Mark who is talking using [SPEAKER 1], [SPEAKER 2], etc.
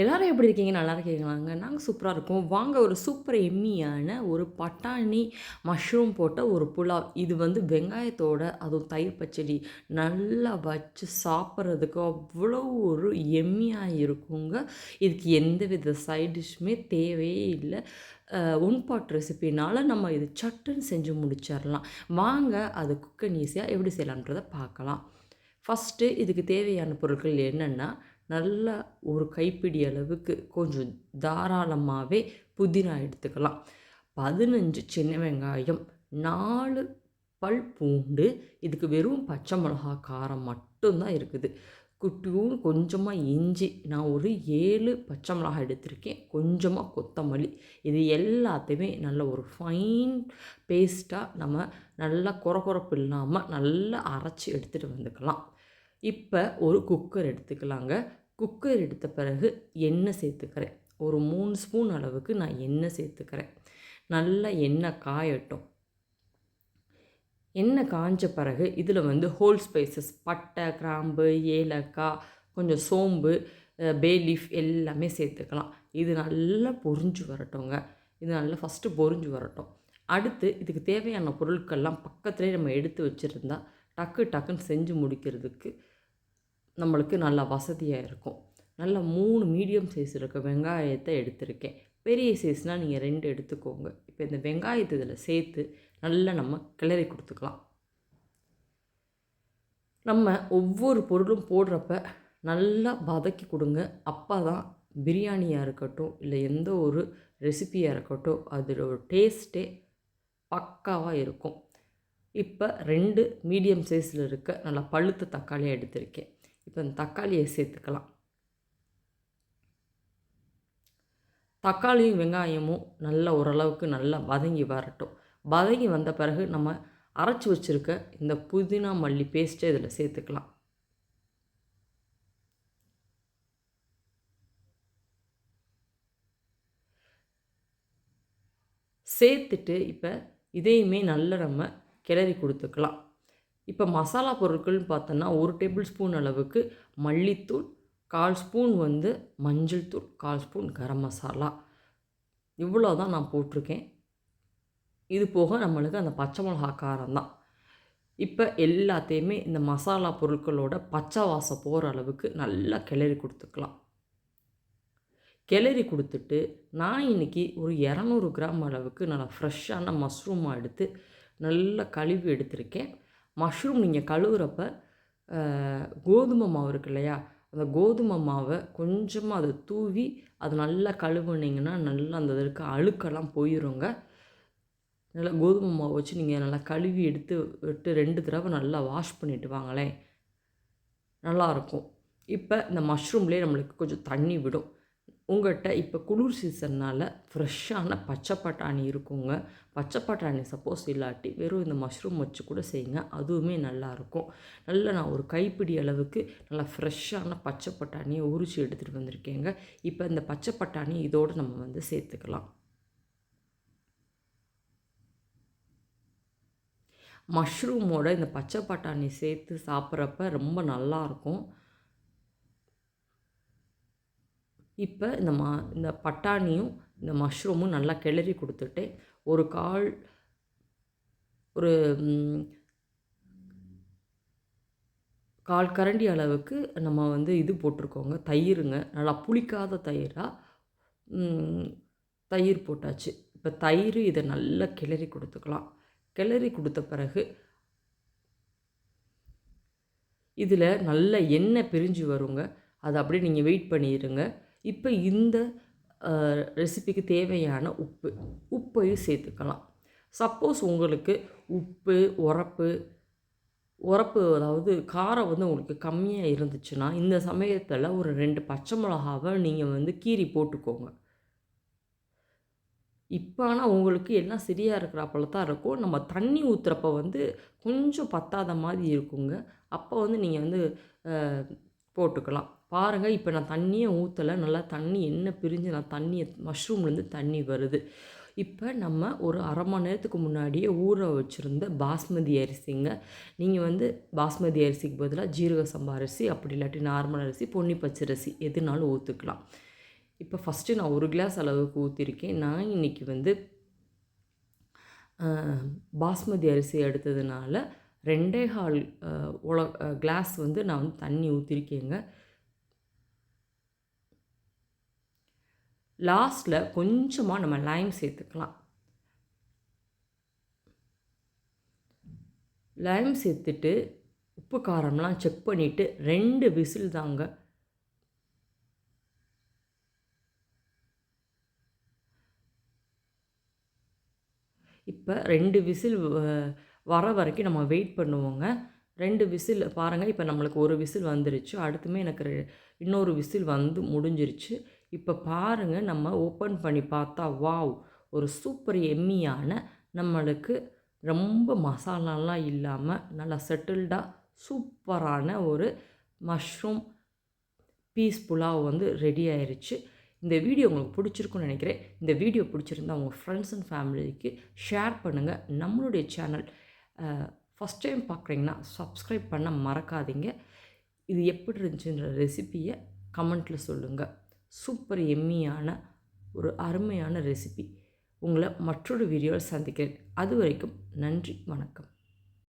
[SPEAKER 1] எல்லோரும் எப்படி இருக்கீங்க நல்லா இருக்கீங்களாங்க நாங்கள் சூப்பராக இருக்கோம் வாங்க ஒரு சூப்பர் எம்மியான ஒரு பட்டாணி மஷ்ரூம் போட்ட ஒரு புலாவ் இது வந்து வெங்காயத்தோட அதுவும் தயிர் பச்சடி நல்லா வச்சு சாப்பிட்றதுக்கு அவ்வளோ ஒரு எம்மியாக இருக்குங்க இதுக்கு எந்த வித சைட் டிஷ்ஷுமே தேவையே இல்லை ஒன் பாட் ரெசிபினால் நம்ம இது சட்டுன்னு செஞ்சு முடிச்சிடலாம் வாங்க அது குக்கன் ஈஸியாக எப்படி செய்யலான்றதை பார்க்கலாம் ஃபஸ்ட்டு இதுக்கு தேவையான பொருட்கள் என்னென்னா நல்ல ஒரு கைப்பிடி அளவுக்கு கொஞ்சம் தாராளமாகவே புதினா எடுத்துக்கலாம் பதினஞ்சு சின்ன வெங்காயம் நாலு பல் பூண்டு இதுக்கு வெறும் பச்சை மிளகா காரம் மட்டும்தான் இருக்குது குட்டியும் கொஞ்சமாக இஞ்சி நான் ஒரு ஏழு பச்சை மிளகா எடுத்திருக்கேன் கொஞ்சமாக கொத்தமல்லி இது எல்லாத்தையுமே நல்ல ஒரு ஃபைன் பேஸ்ட்டாக நம்ம நல்லா குறப்பு இல்லாமல் நல்லா அரைச்சி எடுத்துகிட்டு வந்துக்கலாம் இப்போ ஒரு குக்கர் எடுத்துக்கலாங்க குக்கர் எடுத்த பிறகு எண்ணெய் சேர்த்துக்கிறேன் ஒரு மூணு ஸ்பூன் அளவுக்கு நான் எண்ணெய் சேர்த்துக்கிறேன் நல்லா எண்ணெய் காயட்டும் எண்ணெய் காஞ்ச பிறகு இதில் வந்து ஹோல் ஸ்பைசஸ் பட்டை கிராம்பு ஏலக்காய் கொஞ்சம் சோம்பு பே லீஃப் எல்லாமே சேர்த்துக்கலாம் இது நல்லா பொறிஞ்சு வரட்டும்ங்க இது நல்லா ஃபஸ்ட்டு பொறிஞ்சு வரட்டும் அடுத்து இதுக்கு தேவையான பொருட்கள்லாம் பக்கத்துலேயே நம்ம எடுத்து வச்சுருந்தா டக்கு டக்குன்னு செஞ்சு முடிக்கிறதுக்கு நம்மளுக்கு நல்லா வசதியாக இருக்கும் நல்லா மூணு மீடியம் சைஸ் இருக்க வெங்காயத்தை எடுத்திருக்கேன் பெரிய சைஸ்னால் நீங்கள் ரெண்டு எடுத்துக்கோங்க இப்போ இந்த வெங்காயத்தை இதில் சேர்த்து நல்லா நம்ம கிளறி கொடுத்துக்கலாம் நம்ம ஒவ்வொரு பொருளும் போடுறப்ப நல்லா வதக்கி கொடுங்க அப்போ தான் பிரியாணியாக இருக்கட்டும் இல்லை எந்த ஒரு ரெசிப்பியாக இருக்கட்டும் அதில் ஒரு டேஸ்ட்டே பக்காவாக இருக்கும் இப்போ ரெண்டு மீடியம் சைஸில் இருக்க நல்லா பழுத்த தக்காளியாக எடுத்திருக்கேன் இப்போ இந்த தக்காளியை சேர்த்துக்கலாம் தக்காளியும் வெங்காயமும் நல்லா ஓரளவுக்கு நல்லா வதங்கி வரட்டும் வதங்கி வந்த பிறகு நம்ம அரைச்சி வச்சுருக்க இந்த புதினா மல்லி பேஸ்ட்டை இதில் சேர்த்துக்கலாம் சேர்த்துட்டு இப்போ இதையுமே நல்லா நம்ம கிளறி கொடுத்துக்கலாம் இப்போ மசாலா பொருட்கள்னு பார்த்தோன்னா ஒரு டேபிள் ஸ்பூன் அளவுக்கு மல்லித்தூள் கால் ஸ்பூன் வந்து மஞ்சள் தூள் கால் ஸ்பூன் கரம் மசாலா இவ்வளோ தான் நான் போட்டிருக்கேன் இது போக நம்மளுக்கு அந்த பச்சை மிளகா காரம் தான் இப்போ எல்லாத்தையுமே இந்த மசாலா பொருட்களோட பச்சை வாசம் போகிற அளவுக்கு நல்லா கிளறி கொடுத்துக்கலாம் கிளறி கொடுத்துட்டு நான் இன்றைக்கி ஒரு இரநூறு கிராம் அளவுக்கு நல்லா ஃப்ரெஷ்ஷான மஷ்ரூமாக எடுத்து நல்லா கழுவி எடுத்திருக்கேன் மஷ்ரூம் நீங்கள் கழுவுறப்ப கோதுமை மாவு இருக்கு இல்லையா அந்த கோதுமை மாவை கொஞ்சமாக அதை தூவி அது நல்லா கழுவுனீங்கன்னா நல்லா அந்த இருக்க அழுக்கெல்லாம் போயிடுங்க நல்லா கோதுமை மாவை வச்சு நீங்கள் நல்லா கழுவி எடுத்து விட்டு ரெண்டு தடவை நல்லா வாஷ் பண்ணிவிட்டு வாங்களேன் நல்லாயிருக்கும் இப்போ இந்த மஷ்ரூம்லேயே நம்மளுக்கு கொஞ்சம் தண்ணி விடும் உங்கள்கிட்ட இப்போ குளிர் சீசன்னால் ஃப்ரெஷ்ஷான பச்சை பட்டாணி இருக்குங்க பச்சை பட்டாணி சப்போஸ் இல்லாட்டி வெறும் இந்த மஷ்ரூம் வச்சு கூட செய்யுங்க அதுவுமே நல்லாயிருக்கும் நல்லா நான் ஒரு கைப்பிடி அளவுக்கு நல்லா ஃப்ரெஷ்ஷான பச்சை பட்டாணியை உரிச்சு எடுத்துகிட்டு வந்திருக்கேங்க இப்போ இந்த பச்சை பட்டாணி இதோடு நம்ம வந்து சேர்த்துக்கலாம் மஷ்ரூமோட இந்த பச்சை பட்டாணி சேர்த்து சாப்பிட்றப்ப ரொம்ப நல்லாயிருக்கும் இப்போ இந்த மா இந்த பட்டாணியும் இந்த மஷ்ரூமும் நல்லா கிளறி கொடுத்துட்டு ஒரு கால் ஒரு கால் கரண்டி அளவுக்கு நம்ம வந்து இது போட்டிருக்கோங்க தயிருங்க நல்லா புளிக்காத தயிராக தயிர் போட்டாச்சு இப்போ தயிர் இதை நல்லா கிளறி கொடுத்துக்கலாம் கிளறி கொடுத்த பிறகு இதில் நல்ல எண்ணெய் பிரிஞ்சு வருங்க அதை அப்படியே நீங்கள் வெயிட் பண்ணிடுங்க இப்போ இந்த ரெசிபிக்கு தேவையான உப்பு உப்பையும் சேர்த்துக்கலாம் சப்போஸ் உங்களுக்கு உப்பு உரப்பு உரப்பு அதாவது காரம் வந்து உங்களுக்கு கம்மியாக இருந்துச்சுன்னா இந்த சமயத்தில் ஒரு ரெண்டு பச்சை மிளகாவை நீங்கள் வந்து கீரி போட்டுக்கோங்க இப்போ ஆனால் உங்களுக்கு எல்லாம் சரியாக இருக்கிறப்பல தான் இருக்கும் நம்ம தண்ணி ஊற்றுறப்ப வந்து கொஞ்சம் பத்தாத மாதிரி இருக்குங்க அப்போ வந்து நீங்கள் வந்து போட்டுக்கலாம் பாருங்கள் இப்போ நான் தண்ணியை ஊற்றலை நல்லா தண்ணி என்ன பிரிஞ்சு நான் தண்ணியை மஷ்ரூம்லேருந்து தண்ணி வருது இப்போ நம்ம ஒரு அரை மணி நேரத்துக்கு முன்னாடியே ஊற வச்சுருந்த பாஸ்மதி அரிசிங்க நீங்கள் வந்து பாஸ்மதி அரிசிக்கு பதிலாக ஜீரக சம்பா அரிசி அப்படி இல்லாட்டி நார்மல் அரிசி பொன்னி பச்சரிசி எதுனாலும் ஊற்றுக்கலாம் இப்போ ஃபஸ்ட்டு நான் ஒரு கிளாஸ் அளவுக்கு ஊற்றிருக்கேன் நான் இன்றைக்கி வந்து பாஸ்மதி அரிசி எடுத்ததுனால ரெண்டே ஹால் உல கிளாஸ் வந்து நான் வந்து தண்ணி ஊற்றிருக்கேங்க லாஸ்ட்டில் கொஞ்சமாக நம்ம லைம் சேர்த்துக்கலாம் லைம் சேர்த்துட்டு உப்பு காரம்லாம் செக் பண்ணிவிட்டு ரெண்டு விசில் தாங்க இப்போ ரெண்டு விசில் வர வரைக்கும் நம்ம வெயிட் பண்ணுவோங்க ரெண்டு விசில் பாருங்கள் இப்போ நம்மளுக்கு ஒரு விசில் வந்துருச்சு அடுத்துமே எனக்கு இன்னொரு விசில் வந்து முடிஞ்சிருச்சு இப்போ பாருங்கள் நம்ம ஓப்பன் பண்ணி பார்த்தா வாவ் ஒரு சூப்பர் எம்மியான நம்மளுக்கு ரொம்ப மசாலாலாம் இல்லாமல் நல்லா செட்டில்டாக சூப்பரான ஒரு மஷ்ரூம் பீஸ் புலாவ் வந்து ரெடி ஆயிடுச்சு இந்த வீடியோ உங்களுக்கு பிடிச்சிருக்குன்னு நினைக்கிறேன் இந்த வீடியோ பிடிச்சிருந்தா உங்கள் ஃப்ரெண்ட்ஸ் அண்ட் ஃபேமிலிக்கு ஷேர் பண்ணுங்கள் நம்மளுடைய சேனல் ஃபஸ்ட் டைம் பார்க்குறீங்கன்னா சப்ஸ்கிரைப் பண்ண மறக்காதீங்க இது எப்படி இருந்துச்சுன்ற ரெசிப்பியை கமெண்ட்டில் சொல்லுங்கள் சூப்பர் எம்மியான ஒரு அருமையான ரெசிபி உங்களை மற்றொரு வீடியோவில் சந்திக்கிறேன் அது வரைக்கும் நன்றி வணக்கம்